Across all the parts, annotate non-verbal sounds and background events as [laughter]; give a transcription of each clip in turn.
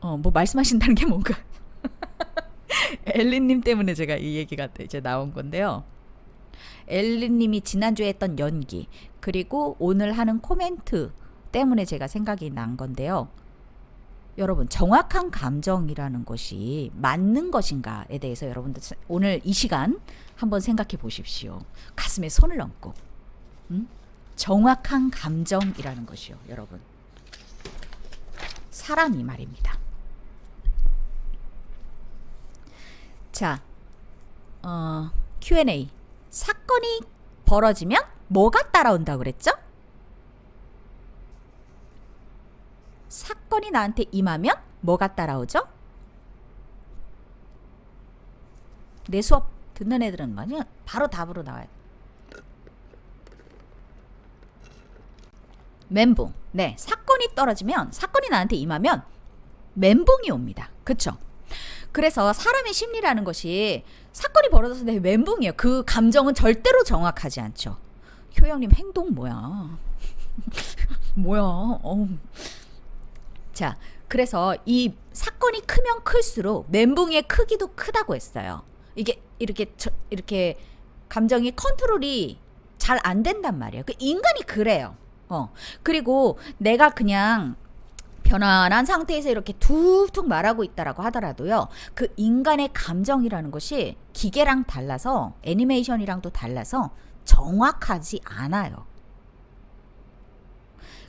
어, 뭐 말씀하신다는 게 뭔가. [laughs] 엘리님 때문에 제가 이 얘기가 이제 나온 건데요. 엘리님이 지난주에 했던 연기, 그리고 오늘 하는 코멘트 때문에 제가 생각이 난 건데요. 여러분, 정확한 감정이라는 것이 맞는 것인가에 대해서 여러분들 오늘 이 시간 한번 생각해 보십시오. 가슴에 손을 얹고. 음? 정확한 감정이라는 것이요, 여러분. 사람이 말입니다. 자, 어, Q&A. 사건이 벌어지면 뭐가 따라온다고 그랬죠? 사건이 나한테 임하면 뭐가 따라오죠? 내 수업 듣는 애들은 뭐냐? 바로 답으로 나와요. 멘붕. 네, 사건이 떨어지면 사건이 나한테 임하면 멘붕이 옵니다. 그쵸? 그래서 사람의 심리라는 것이 사건이 벌어져서 내 멘붕이에요. 그 감정은 절대로 정확하지 않죠. 효영님 행동 뭐야? [laughs] 뭐야? 어우. 자, 그래서 이 사건이 크면 클수록 멘붕의 크기도 크다고 했어요. 이게 이렇게 저, 이렇게 감정이 컨트롤이 잘 안 된단 말이에요. 그 인간이 그래요. 어. 그리고 내가 그냥 편안한 상태에서 이렇게 툭툭 말하고 있다라고 하더라도요. 그 인간의 감정이라는 것이 기계랑 달라서 애니메이션이랑도 달라서 정확하지 않아요.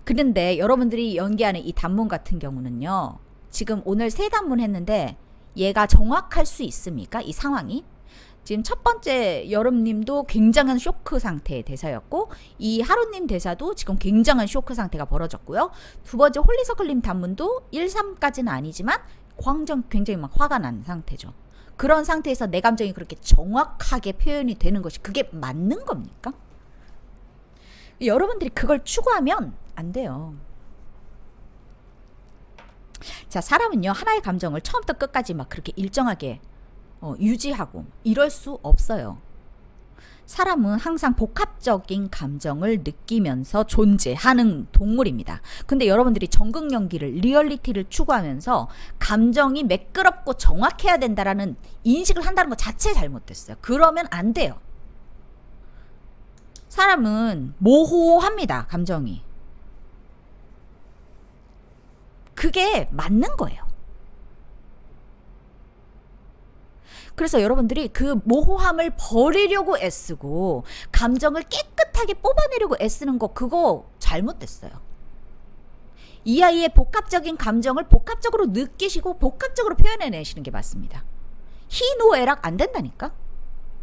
그런데 여러분들이 연기하는 이 단문 같은 경우는요. 지금 오늘 세 단문 했는데 얘가 정확할 수 있습니까? 이 상황이? 지금 첫 번째 여름님도 굉장한 쇼크 상태의 대사였고 이 하루님 대사도 지금 굉장한 쇼크 상태가 벌어졌고요. 두 번째 홀리서클님 단문도 1, 3까지는 아니지만 광정 굉장히 막 화가 난 상태죠. 그런 상태에서 내 감정이 그렇게 정확하게 표현이 되는 것이 그게 맞는 겁니까? 여러분들이 그걸 추구하면 안 돼요. 자, 사람은요, 하나의 감정을 처음부터 끝까지 막 그렇게 일정하게 어, 유지하고 이럴 수 없어요. 사람은 항상 복합적인 감정을 느끼면서 존재하는 동물입니다. 근데 여러분들이 전극 연기를 리얼리티를 추구하면서 감정이 매끄럽고 정확해야 된다라는 인식을 한다는 것 자체 잘못됐어요. 그러면 안 돼요. 사람은 모호합니다. 감정이. 그게 맞는 거예요. 그래서 여러분들이 그 모호함을 버리려고 애쓰고 감정을 깨끗하게 뽑아내려고 애쓰는 거 그거 잘못됐어요. 이 아이의 복합적인 감정을 복합적으로 느끼시고 복합적으로 표현해내시는 게 맞습니다. 희노애락 안 된다니까?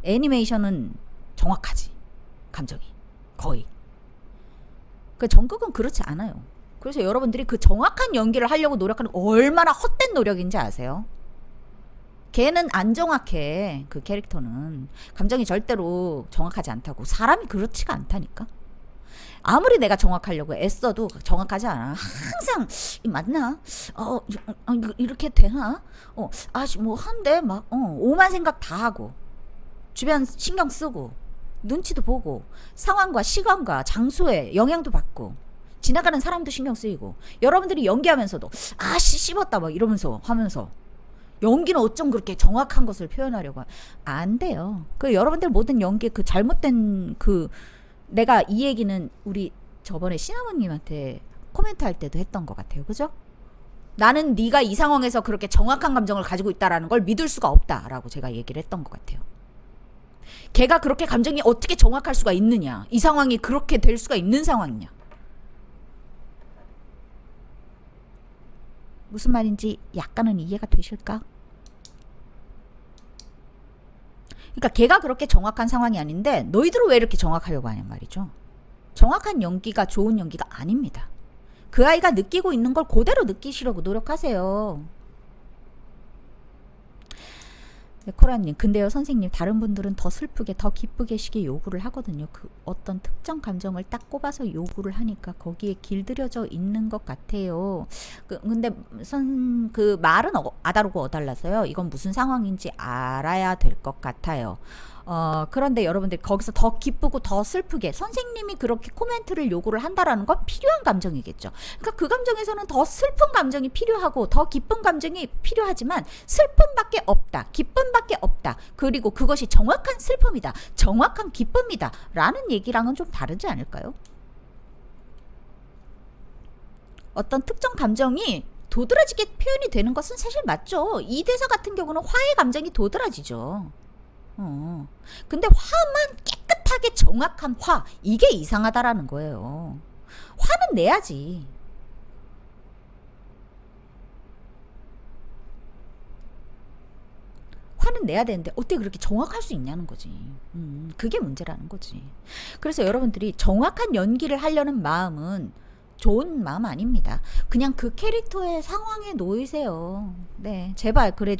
애니메이션은 정확하지. 감정이. 거의. 그 전극은 그렇지 않아요. 그래서 여러분들이 그 정확한 연기를 하려고 노력하는 거 얼마나 헛된 노력인지 아세요? 걔는 안 정확해. 그 캐릭터는. 감정이 절대로 정확하지 않다고. 사람이 그렇지가 않다니까. 아무리 내가 정확하려고 애써도 정확하지 않아. 항상 이 맞나? 어, 어 이거 이렇게 되나? 어, 아씨 뭐 한데 막 어, 오만 생각 다 하고 주변 신경 쓰고 눈치도 보고 상황과 시간과 장소에 영향도 받고 지나가는 사람도 신경 쓰이고 여러분들이 연기하면서도 아씨 씹었다 막 이러면서 하면서 연기는 어쩜 그렇게 정확한 것을 표현하려고 하- 안 돼요. 그 여러분들 모든 연기 그 잘못된 그 내가 이 얘기는 우리 저번에 시나모님한테 코멘트 할 때도 했던 것 같아요. 그죠? 나는 네가 이 상황에서 그렇게 정확한 감정을 가지고 있다라는 걸 믿을 수가 없다라고 제가 얘기를 했던 것 같아요. 걔가 그렇게 감정이 어떻게 정확할 수가 있느냐? 이 상황이 그렇게 될 수가 있는 상황이냐? 무슨 말인지 약간은 이해가 되실까? 그러니까 걔가 그렇게 정확한 상황이 아닌데 너희들은 왜 이렇게 정확하려고 하냐 말이죠. 정확한 연기가 좋은 연기가 아닙니다. 그 아이가 느끼고 있는 걸 그대로 느끼시려고 노력하세요. 네, 코라님, 근데요, 선생님, 다른 분들은 더 슬프게, 더 기쁘게 시게 요구를 하거든요. 그 어떤 특정 감정을 딱 꼽아서 요구를 하니까 거기에 길들여져 있는 것 같아요. 그, 근데 선, 그 말은 어, 아다르고 어달라서요. 이건 무슨 상황인지 알아야 될 것 같아요. 어, 그런데 여러분들 거기서 더 기쁘고 더 슬프게 선생님이 그렇게 코멘트를 요구를 한다라는 건 필요한 감정이겠죠. 그러니까 그 감정에서는 더 슬픈 감정이 필요하고 더 기쁜 감정이 필요하지만 슬픔밖에 없다. 기쁨밖에 없다. 그리고 그것이 정확한 슬픔이다. 정확한 기쁨이다. 라는 얘기랑은 좀 다르지 않을까요? 어떤 특정 감정이 도드라지게 표현이 되는 것은 사실 맞죠. 이 대사 같은 경우는 화의 감정이 도드라지죠. 어. 근데 화만 깨끗하게 정확한 화 이게 이상하다라는 거예요. 화는 내야지. 화는 내야 되는데 어떻게 그렇게 정확할 수 있냐는 거지. 음, 그게 문제라는 거지. 그래서 여러분들이 정확한 연기를 하려는 마음은 좋은 마음 아닙니다. 그냥 그 캐릭터의 상황에 놓이세요. 네, 제발 그래.